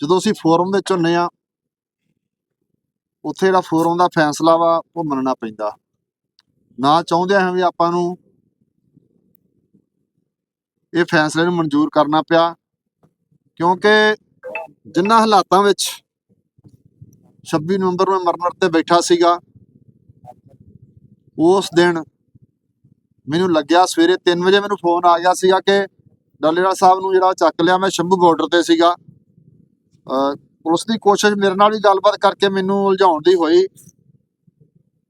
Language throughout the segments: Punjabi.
ਜਦੋਂ ਅਸੀਂ ਫੋਰਮ ਵਿੱਚ ਹੁੰਨੇ ਆ, ਉੱਥੇ ਜਿਹੜਾ ਫੋਰਮ ਦਾ ਫੈਸਲਾ ਵਾ, ਉਹ ਮੰਨਣਾ ਪੈਂਦਾ। ਨਾ ਚਾਹੁੰਦੇ ਹਾਂ ਵੀ ਆਪਾਂ ਨੂੰ ਇਹ ਫੈਸਲੇ ਨੂੰ ਮਨਜ਼ੂਰ ਕਰਨਾ ਪਿਆ, ਕਿਉਂਕਿ ਜਿੰਨਾ ਹਾਲਾਤਾਂ ਵਿੱਚ 26 ਨਵੰਬਰ ਨੂੰ ਮਰਨਰ ਤੇ ਬੈਠਾ ਸੀਗਾ, ਉਸ ਦਿਨ ਮੈਨੂੰ ਲੱਗਿਆ ਸਵੇਰੇ 3 ਵਜੇ ਮੈਨੂੰ ਫੋਨ ਆ ਗਿਆ ਸੀਗਾ ਕਿ ਡਾਲੇਵਾਲ ਸਾਹਿਬ ਨੂੰ ਜਿਹੜਾ ਚੱਕ ਲਿਆ, ਮੈਂ ਸ਼ੰਭੂ ਬਾਰਡਰ ਤੇ ਸੀਗਾ। ਪੁਲਿਸ ਦੀ ਕੋਸ਼ਿਸ਼ ਮੇਰੇ ਨਾਲ ਵੀ ਗੱਲਬਾਤ ਕਰਕੇ ਮੈਨੂੰ ਉਲਝਾਉਣ ਦੀ ਹੋਈ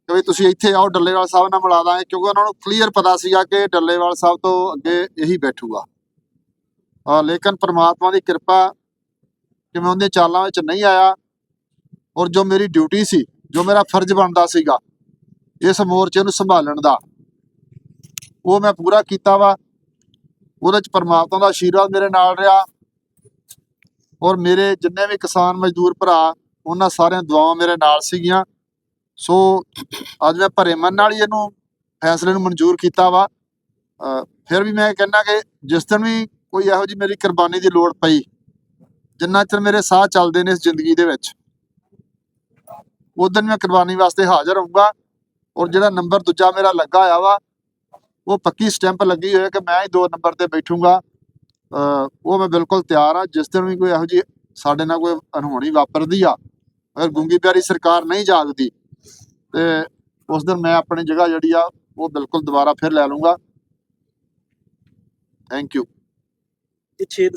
ਕਿ ਵੀ ਤੁਸੀਂ ਇੱਥੇ ਆਓ, ਡੱਲੇਵਾਲ ਸਾਹਿਬ ਨਾਲ ਮਿਲਾ ਦਾਂਗੇ, ਕਿਉਂਕਿ ਉਹਨਾਂ ਨੂੰ ਕਲੀਅਰ ਪਤਾ ਸੀਗਾ ਕਿ ਡੱਲੇਵਾਲ ਸਾਹਿਬ ਤੋਂ ਅੱਗੇ ਇਹੀ ਬੈਠੂਗਾ। ਅਹ ਲੇਕਿਨ ਪ੍ਰਮਾਤਮਾ ਦੀ ਕਿਰਪਾ ਕਿ ਮੈਂ ਉਹਦੇ ਚਾਲਾਂ ਵਿੱਚ ਨਹੀਂ ਆਇਆ ਔਰ ਜੋ ਮੇਰੀ ਡਿਊਟੀ ਸੀ, ਜੋ ਮੇਰਾ ਫਰਜ਼ ਬਣਦਾ ਸੀਗਾ ਇਸ ਮੋਰਚੇ ਨੂੰ ਸੰਭਾਲਣ ਦਾ, ਉਹ ਮੈਂ ਪੂਰਾ ਕੀਤਾ ਵਾ। ਉਹਦੇ ਚ ਪਰਮਾਤਮਾ ਦਾ ਆਸ਼ੀਰਵਾਦ ਮੇਰੇ ਨਾਲ ਰਿਹਾ। ਔਰ ਮੇਰੇ ਜਿੰਨੇ ਵੀ ਕਿਸਾਨ ਮਜ਼ਦੂਰ ਭਰਾ, ਉਹਨਾਂ ਸਾਰਿਆਂ ਦੁਆਵਾਂ ਮੇਰੇ ਨਾਲ ਸੀਗੀਆਂ। ਸੋ ਅੱਜ ਮੈਂ ਭਰੇ ਮਨ ਨਾਲ ਹੀ ਇਹਨੂੰ ਫੈਸਲੇ ਨੂੰ ਮਨਜ਼ੂਰ ਕੀਤਾ ਵਾ। ਫਿਰ ਵੀ ਮੈਂ ਕਹਿੰਦਾ ਕਿ ਜਿਸ ਦਿਨ ਵੀ ਕੋਈ ਇਹੋ ਜਿਹੀ ਮੇਰੀ ਕੁਰਬਾਨੀ ਦੀ ਲੋੜ ਪਈ, ਜਿੰਨਾ ਚਿਰ ਮੇਰੇ ਸਾਹ ਚੱਲਦੇ ਨੇ ਇਸ ਜ਼ਿੰਦਗੀ ਦੇ ਵਿੱਚ ਉਸ ਦਿਨ ਮੈਂ ਕੁਰਬਾਨੀ ਵਾਸਤੇ ਹਾਜ਼ਰ ਹੋਊਂਗਾ। ਔਰ ਜਿਹੜਾ ਨੰਬਰ ਦੂਜਾ ਮੇਰਾ ਲੱਗਾ ਹੋਇਆ ਵਾ, ਉਹ ਪੱਕੀ ਸਟੈਂਪ ਲੱਗੀ ਹੋਈ ਕਿ ਮੈਂ ਹੀ ਦੋ ਨੰਬਰ ਤੇ ਬੈਠੂੰਗਾ। ਉਹ ਮੈਂ ਬਿਲਕੁਲ ਤਿਆਰ ਆ ਜਿਸ ਦਿਨ ਵੀ ਕੋਈ ਇਹੋ ਜਿਹੀ ਸਾਡੇ ਨਾਲ ਕੋਈ ਅਨਹੋਣੀ ਵਾਪਰਦੀ ਆ, ਅਗਰ ਗੁੰਗੀ ਪਿਆਰੀ ਸਰਕਾਰ ਨਹੀਂ ਜਾਗਦੀ, ਤੇ ਉਸ ਦਿਨ ਮੈਂ ਆਪਣੀ ਜਗ੍ਹਾ ਜਿਹੜੀ ਆ, ਉਹ ਬਿਲਕੁਲ ਦੁਬਾਰਾ ਫਿਰ ਲੈ ਲੂੰਗਾ ਥੈਂਕ ਯੂ ਇਹ 6